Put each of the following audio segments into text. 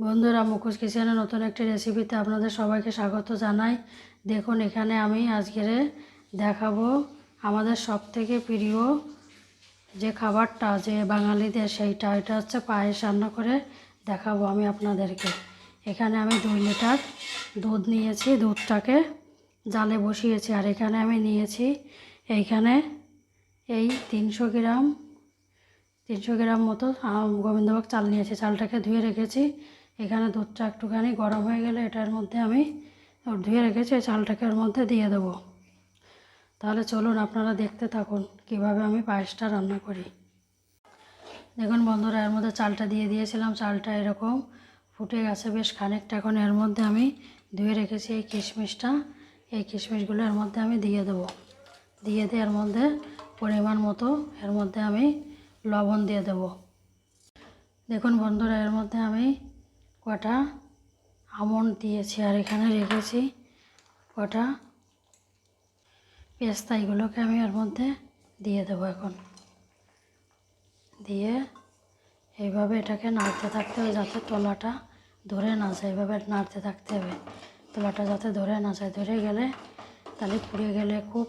বন্ধুরা, মুখোশ কিচেনে নতুন একটি রেসিপিতে আপনাদের সবাইকে স্বাগত জানাই। দেখুন, এখানে আমি আজকের দেখাবো আমাদের সব থেকে প্রিয় যে খাবারটা, যে বাঙালিদের সেইটা। এটা হচ্ছে পায়েস রান্না করে দেখাবো আমি আপনাদেরকে। এখানে আমি দুই লিটার দুধ নিয়েছি, দুধটাকে জালে বসিয়েছি, আর এখানে আমি নিয়েছি, এইখানে এই তিনশো গ্রাম তিনশো গ্রাম মতো গোবিন্দভোগ চাল নিয়েছি। চালটাকে ধুয়ে রেখেছি। এখানে দুধটা একটুখানি গরম হয়ে গেলে এটার মধ্যে আমি ধুয়ে রেখেছি চালটাকে ওর মধ্যে দিয়ে দেবো। তাহলে চলুন আপনারা দেখতে থাকুন কীভাবে আমি পায়েসটা রান্না করি। দেখুন বন্ধুরা, এর মধ্যে চালটা দিয়ে দিয়েছিলাম, চালটা এরকম ফুটে গেছে বেশ খানিকটা। এখন এর মধ্যে আমি ধুয়ে রেখেছি এই কিশমিশটা। এই কিশমিশগুলো এর মধ্যে আমি দিয়ে দেবো। দিয়ে দিয়ে এর মধ্যে পরিমাণ মতো এর মধ্যে আমি লবণ দিয়ে দেবো। দেখুন বন্ধুরা, এর মধ্যে আমি কটা আমন্ড দিয়েছি আর এখানে রেখেছি কটা পেস্তা, এগুলোকে আমি এর মধ্যে দিয়ে দেবো এখন। দিয়ে এইভাবে এটাকে নাড়তে থাকতে হবে যাতে তলাটা ধরে না যায়। এইভাবে নাড়তে থাকতে হবে। তলাটা যাতে ধরে না যায়। ধরে গেলে তাহলে পুড়ে গেলে খুব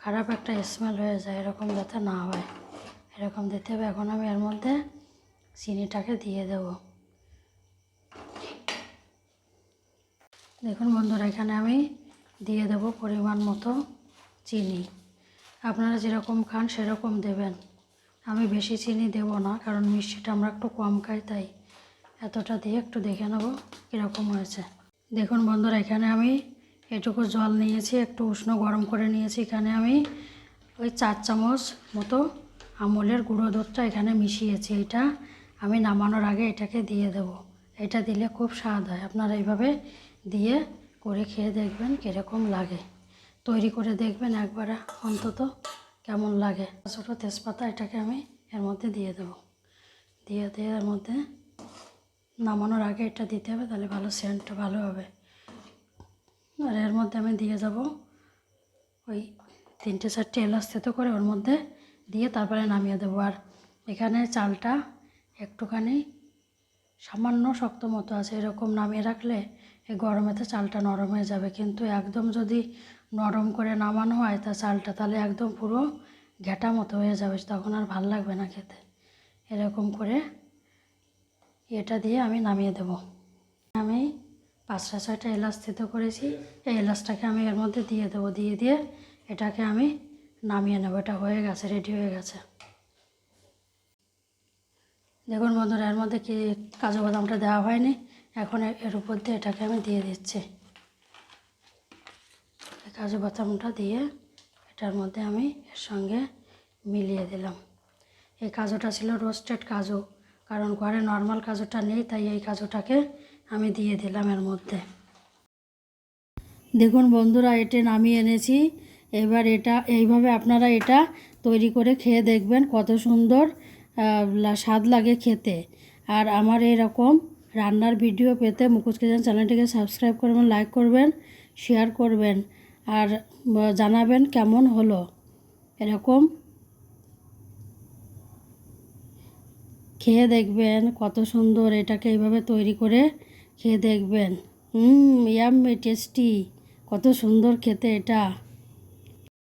খারাপ একটা স্মেল হয়ে যায়, এরকম যাতে না হয়। এরকম দিতে হবে। এখন আমি এর মধ্যে চিনিটাকে দিয়ে দেব। দেখুন বন্ধুরা, এখানে আমি দিয়ে দেব পরিমাণ মতো চিনি। আপনারা যেরকম খান সেরকম দেবেন। আমি বেশি চিনি দেব না, কারণ মিষ্টিটা আমরা একটু কম খাই, তাই এতটা দিয়ে একটু দেখে নেব কীরকম হয়েছে। দেখুন বন্ধুরা, এখানে আমি এটুকু জল নিয়েছি, একটু উষ্ণ গরম করে নিয়েছি। এখানে আমি ওই চার চামচ মতো আমলের গুঁড়ো দুধটা এখানে মিশিয়েছি। এটা আমি নামানোর আগে এটাকে দিয়ে দেব। এটা দিলে খুব স্বাদ হয়। আপনারা এইভাবে দিয়ে করে খেয়ে দেখবেন কীরকম লাগে। তৈরি করে দেখবেন একবার, অন্তত কেমন লাগে। ছোটো তেজপাতা এটাকে আমি এর মধ্যে দিয়ে দেব। দিয়ে দিয়ে এর মধ্যে নামানোর আগে এটা দিতে হবে, তাহলে ভালো সেন্টটা ভালো হবে। আর এর মধ্যে আমি দিয়ে যাব ওই তিনটে চারটে এলাচ থেতো করে ওর মধ্যে দিয়ে তারপরে নামিয়ে দেবো। আর এখানে চালটা একটুখানি সামান্য শক্ত মতো আছে, এরকম নামিয়ে রাখলে এই গরমেতে চালটা নরম হয়ে যাবে। কিন্তু একদম যদি নরম করে নামানো হয়, তা চালটা তাহলে একদম পুরো ঘেটা মতো হয়ে যাবে, তখন আর ভালো লাগবে না খেতে। এরকম করে এটা দিয়ে আমি নামিয়ে দেব। আমি পাঁচটা ছয়টা এলাচ থেতো করেছি, এই এলাচটাকে আমি এর মধ্যে দিয়ে দেবো, দিয়ে দিয়ে এটাকে আমি নামিয়ে নেব, এটা হয়ে গেছে রেডি হয়ে গেছে। দেখুন বন্ধুরা, এর মধ্যে কি কাজু বাদামটা দেওয়া হয়নি। এখন এর উপর দিয়ে এটাকে আমি দিয়ে দিচ্ছি। কাজু বাদামটা দিয়ে এটার মধ্যে আমি এর সঙ্গে মিলিয়ে দিলাম। এই কাজুটা ছিল রোস্টেড কাজু, কারণ ঘরে নর্মাল কাজুটা নেই, তাই এই কাজুটাকে আমি দিয়ে দিলাম এর মধ্যে। দেখুন বন্ধুরা এটা নামিয়ে এনেছি। এবার এটা, এইভাবে আপনারা এটা তৈরি করে খেয়ে দেখবেন কত সুন্দর স্বাদ লাগে খেতে। আর আমার এরকম রান্নার ভিডিও পেতে মুখোশ কিচেন চ্যানেলটিকে সাবস্ক্রাইব করবেন, লাইক করবেন, শেয়ার করবেন, আর জানাবেন কেমন হলো এরকম। খেয়ে দেখবেন কত সুন্দর এটাকে এইভাবে তৈরি করে খেয়ে দেখবেন। হুম ইয়াম্মি টেস্টি কত সুন্দর খেতে এটা।